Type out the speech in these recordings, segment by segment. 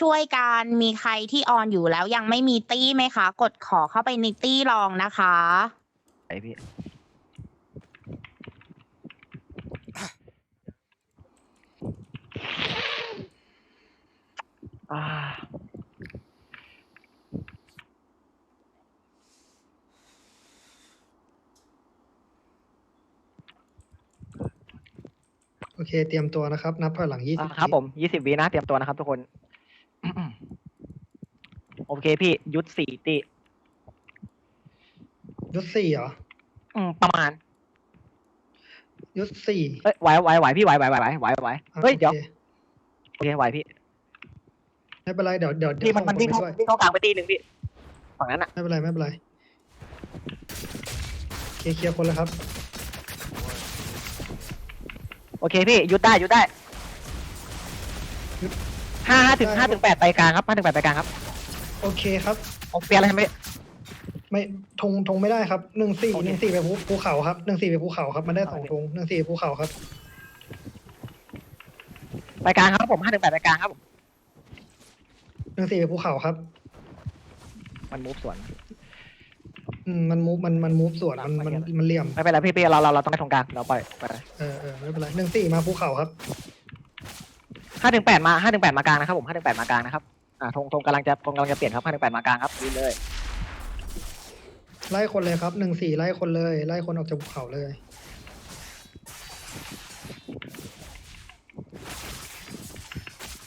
ช่วยกันมีใครที่ออนอยู่แล้วยังไม่มีตี้ไหมคะ กดขอเข้าไปในตี้ลองนะคะ ไอพี่อ่าโอเค เตรียมตัวนะครับ นับถอยหลังยี่สิบครับผมยี่สิบวินะ เตรียมตัวนะครับทุกคนโอ เคพี่ยุทธสี่ตียุดสี่เหรอ อืมประมาณ ยุดสี่เอ้ยไหวไหวไหวพี่ไหวไหวไหวไหวไหวไหวอะเฮ้ยเดี๋ยวโอคโอเคไหวพี่ไม่เป็นไรเดี๋ยวเดี๋ยวเดี๋พี่ยวมันส่มันควิ่งไปเข้าช่วยวิ่งเข้ากลางไปตีหนึ่งพี่ฝั่งนั้นอะไม่เป็นไรไม่เป็นไรเคลียร์เคลียร์คนแล้วครับโอเคพี่ยุดได้ยุดได้ยุดห้าห้าถึงได้ห้าถึงแปดไปกลางครับห้าถึงแปดไปกลางครับ โอเคครับผมเปลี่ยนอะไรใช่ไหมพี่ไม่ธงธงไม่ได้ครับหนึ่งสี่โอเค หนึ่งสี่ไปภูภูเขาครับหนึ่งสี่ไปภูเขาครับมันได้สองโอเคธงหนึ่งสี่ภูเขาครับไปกลางครับผมห้าถึงแปดไปกลางครับผมหนึ่งสี่ไปภูเขาครับ มันมูฟสวน อืมมันมูฟมันมันมูฟสวนมันมันมันเหลี่ยมไม่เป็นไรพี่พี่เราเราเราต้องไปตรงกลางเราไปไปเออเออไม่เป็นไรหนึ่งสี่มาภูเขาครับห้าถึงแปดมาห้าถึงแปดมากลางนะครับผมห้าถึงแปดมากลางนะครับ อ่าธงธงกำลังจะธงกำลังจะเปลี่ยนครับห้าถึงแปดมากลางครับยืนเลยไล่คนเลยครับหนึ่งสี่ไล่คนเลย ไล่คนออกจากภูเขาเลย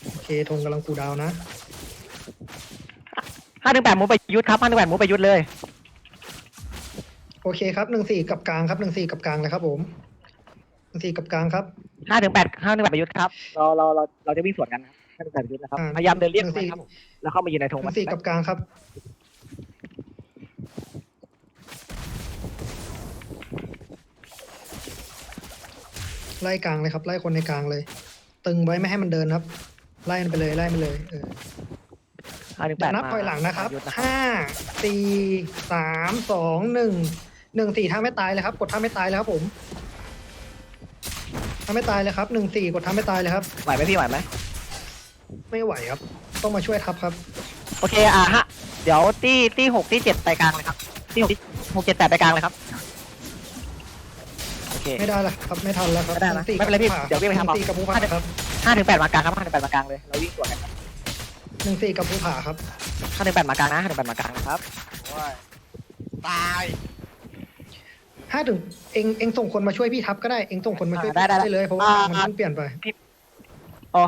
โอเคธงกำลังกูดาวนะ ห้าถึงแปดมูฟไปยุดครับห้าถึงแปดมูฟไปยุดเลยโอเคครับหนึ่งสี่กับกลางครับหนึ่งสี่กับกลางเลยครับผมหนึ่งสี่กับกลางครับห้าถึงแปดห้าถึงแปดไปยุดครับเราเราเราเราจะวิ่งสวนกันนะครับ ห้าถึงแปดไปยุดนะครับ อ่าพยายามเดินเรียกหนึ่งไปสี่ ครับผมแล้วเข้ามายืนในธงหนึ่งสี่กับกลางครับ ไล่กลางเลยครับ ไล่คนในกลางเลย ตึงไว้ไม่ให้มันเดินครับ ไล่มันไปเลยไล่มันเลยเออห้าถึงแปเดี๋ยดวนับถอยหลังนะครับยุดนะครับห้าสี่สามสองหนึ่งหนึ่งสี่ถ้าไม่ตายเลยครับ กดถ้าไม่ตายเลยครับผมถ้าไม่ตายเลยครับหนึ่งสี่กดถ้าไม่ตายเลยครับ ไหวไหมพี่ไหวไหม ไม่ไหวครับ ต้องมาช่วยทับครับ โอเคอะฮะ เดี๋ยวตี้ตี้หกตี้เจ็ดไปกลางเลยครับตี้หกตี้หกเจ็ดแปดไปกลางเลยครับ โอเค ไม่ได้แล้วครับไม่ทันแล้วครับไม่ได้นะหงสี่ไม่เป็นไรพี่กับเดี๋ยววิ่งไปทำหนึ่งสี่กับภูผาครับห้าถึงแปดมากลางครับห้าถึงแปดมากลางเลยเราวิ่งสวนกันครับหนึ่งสี่กับภูผาครับห้าถึงแปดมากลางนะห้าถึงแปดมากลางนะครับตายถ้าถึงเองเองส่งคนมาช่วยพี่ทับก็ได้เองส่งคนมาช่วยอ่าได้พี่ได้เลยเพราะว่าอ่ามันเพิ่งเปลี่ยนไป อ๋อ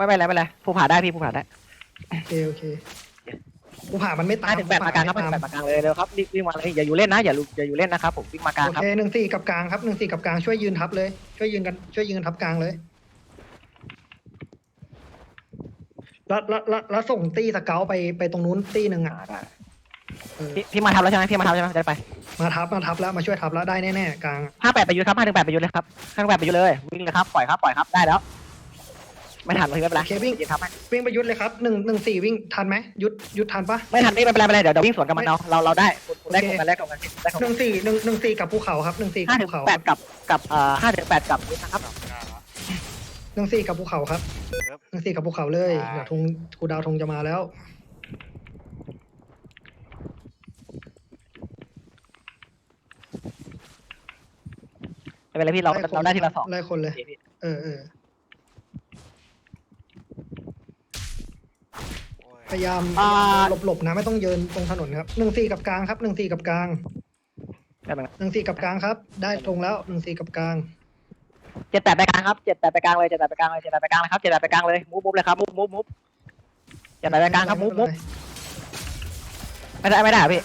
ไม่เป็นไรไม่เป็นไรภูผาได้พี่ภูผาได้โอเคโอเคภูผามันไม่ตามห้าถึงแปดมากลางครับห้าถึงแปดมากลางเลยเร็วครับรีบวิ่งมาเลยอย่าอยู่เล่นนะอย่าลุอย่าอยู่เล่นนะครับผมวิ่งมากลางโอครับ เคหนึ่งสี่กับกลางครับหนึ่งสี่กับกลางช่วยยืนทับเลย ช่วยยืนกันช่วยยืนกันทับกลางเลยแล้วแล้วแล้วแล้วส่งตีสเกลไปไปตรงนู้นตีหนึ่งอะอ่าได้เออพี่พี่มาทำแล้วใช่ไหมพี่มาทำใช่ไหมจะได้ไปมาทับมาทับแล้วมาช่วยทับแล้วได้แน่ๆกลางอะห้าแปดไปยุดครับห้าถึงแปดไปยุดเลยครับห้าถึงแปดไปยุดเลยวิ่งเลยครับปล่อยครับปล่อยครับได้แล้ว ไม่ทันพี่ไม่เป็นไรโอเควิ่งยืนครับให้วิ่งไปยุดเลยครับหนึ่งหนึ่งสี่วิ่งทันไหมยุดยุดทันปะไม่ทันพี่ไม่เป็นไรไม่เป็นไรเดี๋ยวเดี๋ยววิ่งสวนกับมันเอาเราเราได้คุณคุณได้โอขเคองกันแรกของกันได้ของหนึ่งสี่หนึ่งหนึ่งสี่กับภูเขาครับหนึ่งสี่กัห้าบถึภูงเขาแปดกับกับเอ่อห้าถึงแปดกับยุดนะครับหนึ่งสี่กับภูเขาครับหนึ่งสี่กับภูเขาเลยอ่า เดี๋ยวธงกูดาวธงจะมาแล้ว ไม่เป็นไรพี่เราไล่คนเราได้ทีละสองไล่คนเลยโอเคพี่เออเออ พยายามหลบหลบๆนะไม่ต้องเยินตรงถนนครับหนึ่งสี่กับกลางครับหนึ่งสี่กับกลางได้ไหมหนึ่งสี่กับกลางครับ ได้ตรงแล้วหนึ่งสี่กับกลางเจ็ดแปดไปกลางครับเจ็ดแปดไปกลางเลยเจ็ดแปดไปกลางเลยเจ็ดแปดไปกลางเลยครับเจ็ดแปดไปกลางเลยมุบมุบเลยครับมุบมุบมุบเจ็ดแปดไปกลางครับมุบมุบไม่ได้ไม่ได้อะพี่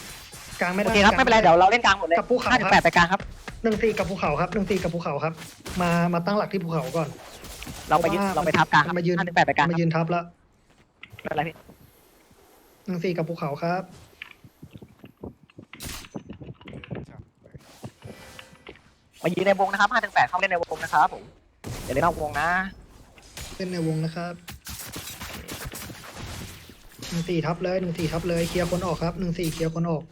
กลางไม่โอได้ เคครับไม่เป็นไรเดี๋ยวเราเล่นกลางหมดเลยกับภูเขาห้าถึคงแปรัดบไปกลางครับ หนึ่งสี่กับภูเขาครับหนึ่งสี่กับภูเขาครับ มามาตั้งหลักที่ภูเขาก่อนเราไปยึดเพราะว่าเราไปทับกลางครับมันมายืนห้าถึงแปดไปกลางคมารับยืนทับแล้ว ไม่เป็นไรพี่ หนึ่งสี่กับภูเขาครับ มายืนในวงนะครับห้าถึงแปดเข้าเล่นในวงนะครับผมอย่าเล่นนอกวงนะเล่นในวงนะครับหนึ่งสี่ทับเลยหนึ่งสี่ทับเลยเคลียร์คนออกครับหนึ่งสี่เคลียร์คนออก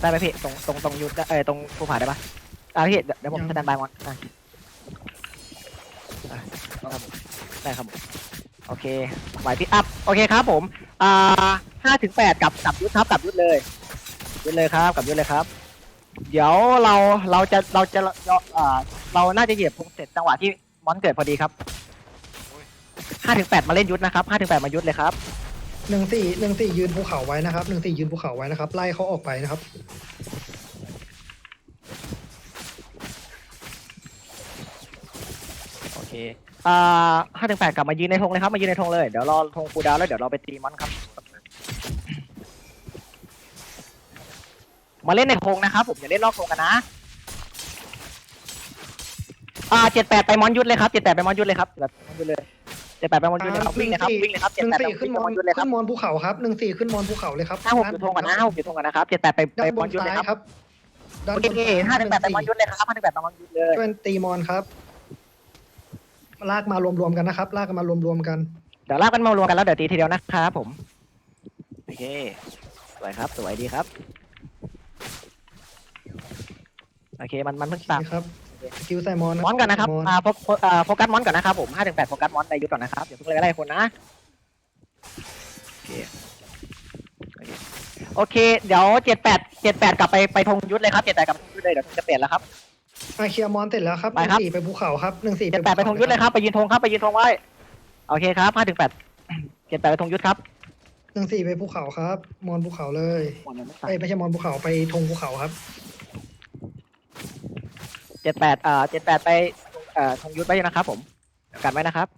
ได้ไหมพี่ตรงตรงตรงยุดเออตรงภูผาได้ปะอ่าพี่เดี๋ยวเดี๋ยวผมยัง สแตนบายมอนอะอะต้องทได้ครับผม โอเคไหวพี่อัพโอเคครับผมอ่าห้าถึงแปดกับกับยุทธครับกับยุทธเลยยุทธเลยครับกับยุทธเลยครับ เดี๋ยวเราเราจะเราจะเราอ่าเราน่าจะเหยียบพงเสร็จจังหวะที่มอนเกิดพอดีครับห้าถึงแปดมาเล่นยุทธนะครับห้าถึงแปดมายุทธเลยครับหนึ่งสี่หนึ่งสี่ยืนภูเขาไว้นะครับหนึ่งสี่ยืนภูเขาไว้นะครับ ไล่เขาออกไปนะครับ อเคอ่าห้าถึงแปดกลับมายืนในธงเลยครับ มายืนในธงเลย เดี๋ยวรอธงคูลดาวน์แล้วเดี๋ยวเราไปตีมอนครับ มาเล่นในธงนะครับผมอย่าเล่นนอกธงกันนะ อ่าเจ็ดแปดไปมอนยุทธเลยครับเจ็ดแปดไปมอนยุทธเลยครับแบบมอนยุทธเลยเจ็ดแปดไปมอนยุทธเลยครับวิ่งเลยครับวิ่งเลยครับหเจ็ดนึ่งแปดสี่ไปขึ้นมมออนนยุทธเลยครัขึ้บนมอนภูเขาครับหนึ่งสี่ขึ้นมอนภูเขาเลยครับห้าหกอยู่ธงก่อนนะห้าหกอยู่ธงก่อนนะครับเจ็ดแปดไปไปด้านบมอนนยุทธเลซ้ายยครับครับด้านโอบนเคซ้ายห้าถึงแปดไปมอนยุทธเลยครับห้าถึงแปดไปมอนยุทธเลย ช่วยตีมอนครับ ลากมารวมๆกันนะครับ ลากกันมารวมๆกัน เดี๋ยวลากกันมารวมกันแล้วเดี๋ยวตีทีเดียวนะครับผม โอเค สวยครับ สวยดีครับ โอเค มันมันเพิ่งตามนี่ครับสกิลใส่มอนมอนก่อนนะครับมอนอ่าโฟโฟอ่าโฟกัสมอนก่อนนะครับผมห้าถึงแปดโฟกัสมอนในยุทธก่อนนะครับอย่าเพิ่งเลยไล่คนนะ โอเค โอเคโอเคเดี๋ยวเจ็ดแปดเจ็ดแปดกลับไปไปธงยุทธเลยครับเจ็ดแปดกลับไปธงยุทธเลยเดี๋ยวจะเปลี่ยนแล้วครับ มาเคลียร์มอนเสร็จแล้วครับหไปนึ่งครับ สี่ไปภูเขาครับหนึ่งสี่เจ็ดแปดไปธงยุทธเลยครับไปยืนธงครับไปยืนธงไว้โอเคครับห้าถึงแปดเจ็ดแปดไปธงยุทธครับหนึ่งสี่ไปภูเขาครับ มอนภูเขาเลยมอนยังไม่ตายเอ้ยไม่ใช่มอนภูเขาไปธงภูเขาครับเจ็ดแปดอ่าเจ็ดแปดไปเอ่อธงยุทธไว้นะครับผมกันไว้นะครับ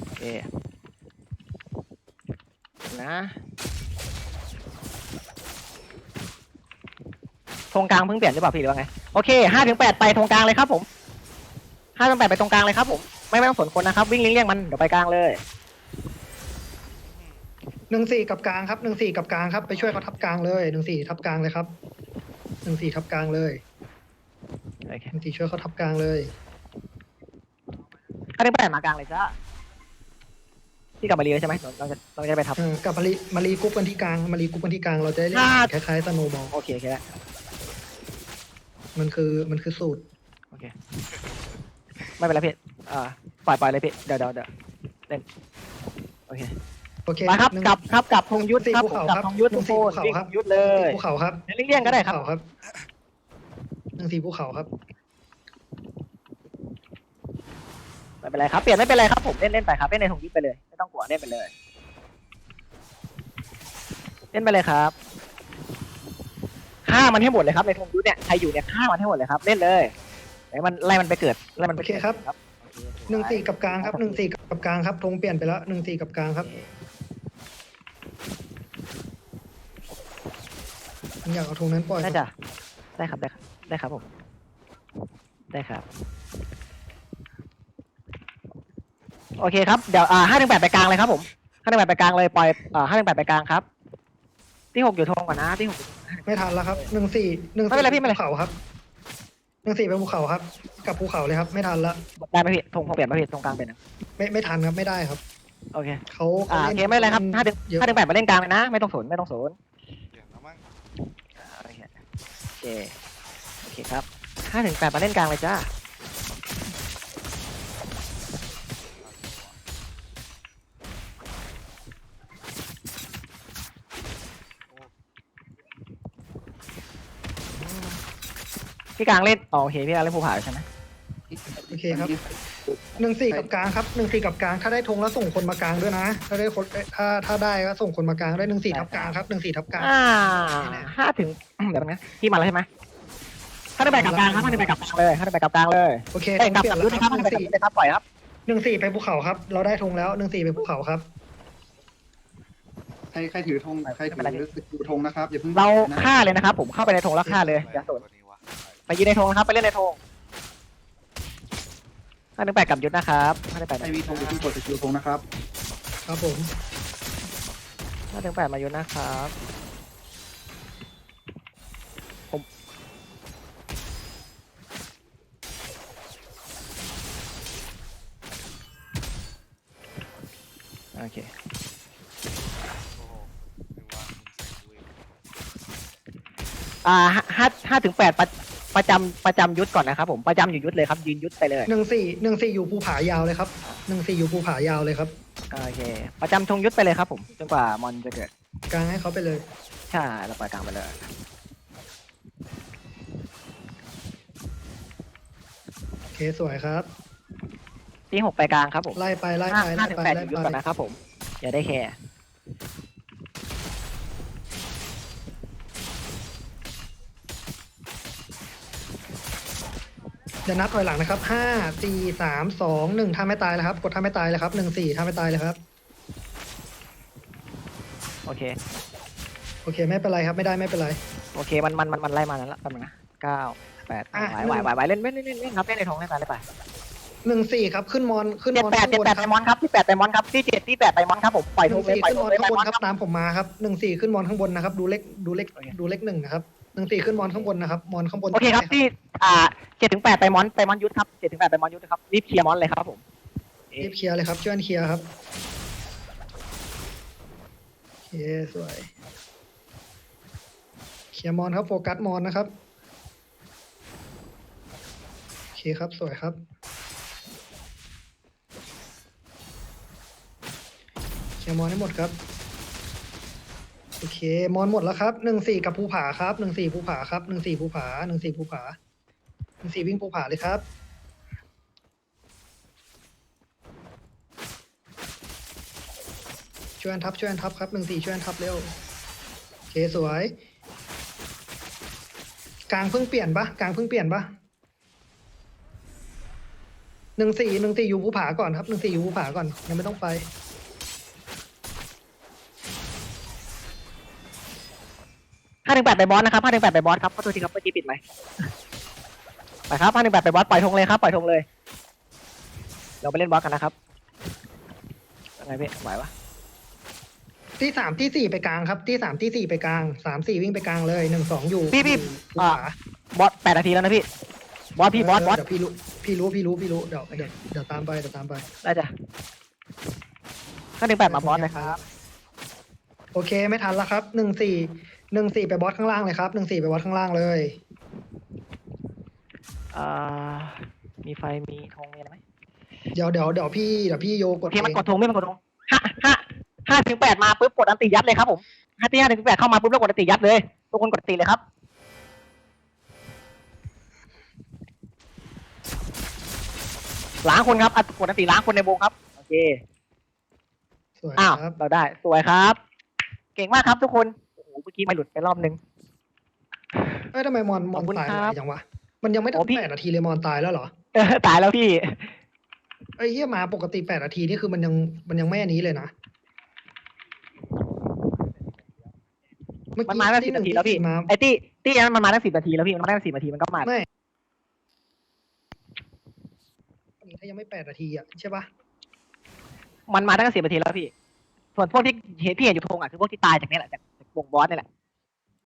โอเคนะธงกลางเพิ่งเปลี่ยนหรือเปล่าพี่หรือว่าไง โอเคห้าถึงแปดไปธงกลางเลยครับผมห้าถึงแปดไปตรงกลางเลยครับผม ไม่ไม่ต้องสนคนนะครับ วิ่งเลี่ยงๆมัน เดี๋ยวไปกลางเลย หนึ่งสี่กับกลางครับหนึ่งสี่กับกลางครับไปช่วยเขาทับกลางเลยหนึ่งสี่ทับกลางเลยครับหนึ่งสี่ทับกลางเลยโอเคหนึ่งสี่ช่วยเขาทับกลางเลยห้าถึงแปดมากลางเลยจ้าพี่กลับมาเรียนใช่ไหมเราจะเราจะไปทับเออกับมารีมารีกรุ๊ปกันที่กลางมารีกรุ๊ปกันที่กลางเราจะได้เล่นครับคล้ายๆสโนบอลโอเคโอเคแล้ว มันคือมันคือสูตร โอเค ไม่เป็นไรพี่อ่าปล่อยปล่อยเลยพี่เดี๋ยวเดี๋ยวเดี๋ยวเล่นโอเคโอเคมาครับหนึ่ง กลับครับกลับธงยุทธสี่ครับภูผมเขากลับครับธงยุทธหนึ่ทุกงคสี่นภูเขาวิ่งครับธงยุทธเลยภูเขาครับเลี่ยงๆก็ได้ครับ ภูเขาครับหนึ่งสี่ภูเขาครับ ไม่เป็นไรครับเปลี่ยนไม่เป็นไรครับผมเล่นเล่นไปครับเล่นในธงยุทธไปเลยไม่ต้องกลัวเล่นไปเลย เล่นไปเลยครับ ฆ่ามันให้หมดเลยครับในธงยุทธเนี่ยใครอยู่เนี่ยฆ่ามันให้หมดเลยครับเล่นเลยไอ้มันไล่มันไปเกิดไล่มันไปโอเคกิดครับครับ หนึ่งสี่กับกลางครับหนึ่งสี่กับกลางครับธงเปลี่ยนไปแล้วหนึ่งสี่กับกลางครับผมอยากเอาธงนั้นปล่อยคน่ารับจะได้ครับได้ครับได้ครับผมได้ครับ โอเคครับเดี๋ยวอ่าห้าถึงแปดไปกลางเลยครับผมห้าถึงแปดไปกลางเลยปล่อยอ่าห้าถึงแปดไปกลางครับ ที่หกอยู่ทงก่อนนะที่หกอยู่ธงไม่ทันแล้วครับหนึ่งสี่หนึ่งไม่เป็นไรพี่ไม่เป็นไร ภูเขาครับหนึ่งสี่ไปภูเขาครับกลับภูเขาเลยครับ ไม่ทันละได้ไหมพี่ธงคงเปลี่ยนไหมพี่ธงกลางเป็นอะไม่ไม่ทันครับไม่ได้ครับโอเคเขาอ่าขาโอล่นเคไม่เป็นไรครับห้าถึงเยอะห้าถึงแปดมาเล่นกลางเลยนะ ไม่ต้องสนไม่ต้องสนเดี๋ยวนะมั้งอ่าโอเคโอเคโอเคครับห้าถึงแปดมาเล่นกลางเลยจ้า พี่กลางเล่นอ๋อโอเคพี่กลางเล่นภูผาใช่ไหมโอเคครับ หนึ่งสี่กับกลางครับหนึ่งสี่กับกลางถ้าได้ธงแล้วส่งคนมากลางด้วยนะ ถ้าได้คนเอ้ยถ้าถ้าได้ก็ส่งคนมากลางได้หนึ่งสี่ทับกลางครับหนึ่งสี่ทับกลางอ่าห้าถึงเดี๋ยวนะพี่มาแล้วใช่ไหมห้าถึงแปดกับกลางครับห้าถึงแปดกับกลางเลยห้าถึงแปดกับกลางเลยโอเคเอ้ยธงกลับเปลี่ยกลันบแล้วยุทธคครัรับบหห้านึ่ถึงงแปดกับยุทธสี่เลยครับปล่อยครับหนึ่งสี่ไปภูเขาครับ เราได้ธงแล้วหนึ่งสี่ไปภูเขาครับ ใครใครถือธงใครถือสกิลธงนะครับอย่าเพิ่งเรานะฆ่าเลยนะครับ ผมเข้าไปในธงแล้วฆ่าเลยอย่าสนตัวนี้วะ ไปยืนในธงนะครับ ไปเล่นในธงห้าถึงแปดกับยุทธนะครับห้าถึงแปดใครมีธงอย่าเพิ่กดสกิลธงนะครับครับผมห้าถึงแปดมายุทธนะครับ ผมโอเค อ่าห้าห้าถึงแปดปะ ประจำประจำยุทธก่อนนะครับผมประจำอยู่ยุทธเลยครับยืนยุทธไปเลยหนึ่งสี่หนึ่งสี่อยู่ภูผายาวเลยครับหนึ่งสี่อยู่ภูผายาวเลยครับโอเค ประจำธงยุทธไปเลยครับผมจนกว่ามอนจะเกิดกลางให้เขาไปเลย ใช่เราปล่อยกลางไปเลยโอเคสวยครับ ตีหกไปกลางครับผมไล่ไปไล่ห้าไปห้าไล่ถึงไปแปดอไล่ยู่ยุทธไปก่อนนะครับผมอย่าได้แคร์ เดี๋ยวนับถอยหลังนะครับห้าสี่สามสองหนึ่งท่าไม่ตายแล้วครับ กดท่าไม่ตายเลยครับหนึ่งสี่ท่าไม่ตายเลยครับ โอเค โอเคไม่เป็นไรครับไม่ได้ไม่เป็นไร โอเค มัน มัน มัน มันไล่มาแล้วละแป๊บนึงนะเก้าแปดอะไหวไหวไหวไหวเล่นเล่นเล่นเล่นเล่นครับเล่นในทงเล่นไปเล่นไปหนึ่งสี่ครับขึ้นมอนขึ้นเจ็ดมอนแปดข้างเจ็ดบนแปดคไดรับมอนด์ครับที่แปดไดมอนด์ครับที่เจ็ดที่แปดไดมอนด์ครับผมปล่อยหทนึ่งงเลยสี่ปล่อยขึ้นทมงอนเลยไดข้างบมอนนด์ครับตามผมมาครับหนึ่งสี่ขึ้นมอนข้างบนนะครับ ดูเลขดูเลขดูเลขหนึ่งนะครับ หนึ่งสี่ขึ้นมอนข้างบนนะครับ มอนข้างบนโอเคครับที่อ่าเจ็ดถึงแปดไดมอนด์ไดมอนด์ยุทธครับเจ็ดถึงแปดไดมอนด์ยุทธครับรีบเคลียร์มอนเลยครับผมรีบเคลียร์เลยครับช่วยกันเคลียร์ครับโอเคสวยเคลียร์มอนครับโฟกัสมอนนะครับโอเคครับสวยครับเคลียร์มอนให้หมดครับ โอเค มอนหมดแล้วครับหนึ่งสี่กับภูผาครับหนึ่งสี่ภูผาครับหนึ่งสี่ภูผาหนึ่งสี่ภูผาหนึ่งสี่วิ่งภูผาเลยครับ ช่วยอันทับช่วยอันทับครับหนึ่งสี่ช่วยอันทับเร็วโอเคสวย กลางเพิ่งเปลี่ยนปะกลางเพิ่งเปลี่ยนปะหนึ่งสี่หนึ่งสี่อยู่ภูผาก่อนครับหนึ่งสี่อยู่ภูผาก่อนยังไม่ต้องไป ห้าถึงแปดไปบอสนะครับห้าถึงแปดไปบอสครับขอโทษทีครับเมื่อกี้ปิดไหมไปครับห้าถึงแปดไปบอสปล่อยธงเลยครับปล่อยธงเลย เราไปเล่นบอสกันนะครับยังไงพี่ไหวปะที่สามที่สี่ไปกลางครับ ที่สามที่สี่ไปกลางสามสี่วิ่งไปกลางเลยหนึ่งสองอยู่พี่พี่ภูอ่าผาบอสแปดนาทีแล้วนะพี่บอสพี่บอสบอสเดี๋ยวพี่รู้พี่รู้พี่รู้พี่รู้เดี๋ยวเดี๋ยวเดี๋ยวตามไปเดี๋ยวตามไปได้จ้ะห้าถึงแปดมาบอสเลยครับโอเคไม่ทันแล้วครับหนึ่งสี่ หนึ่งสี่ไปบอสข้างล่างเลยครับหนึ่งสี่ไปบอสข้างล่างเลย อ่า มีไฟมีธงมีอะไรไหมเดี๋ยวเดี๋ยวเดี๋ยวพี่เดี๋ยวพี่โยกโอดเคมันเองกดธงไม่มันกดธงห้าห้าห้าถึงแปดมาปุ๊บกดอันติยัดเลยครับผมห้าที่ห้าถึงแปดเข้ามาปุ๊บแล้วกดอันติยัดเลยทุกคนกดอันติเลยครับล้างคนครับอัดกดอันติล้างคนในวงครับโอเคสวยอ้าวครับเราได้สวยครับ เก่งมากครับทุกคนโอ้โห เมื่อกี้ไม่หลุดไปรอบนึง เอ้ยทำไมมอนมอขอนบคุณตายครัไวบจังวะ มันยังไม่ถึโอ้งพี่ แปดนาทีเลยมอนตายแล้วเหรอเออตายแล้วพี่ ไอ้เหี้ยมาปกติแปดนาทีนี่คือมันยังมันยังไม่อันนี้เลยนะเมื่อมันกี้มาตั้งที่สิบนาทีแล้วพี่ ที่มา ไอ้ตี้ตี้นั้นมันมาตั้งสิบนาทีแล้วพี่ มันมาตั้งสิบนาทีมันก็มา ไม่ ถ้ายังไม่แปดนาทีอะใช่ปะมันมาตั้งสิบนาทีแล้วพี่ ส่วนพวกที่เห็นพี่เห็นอยู่ธงอะคือพวกที่ตายจากนี่แหละจากจาก วงบอสนี่แหละ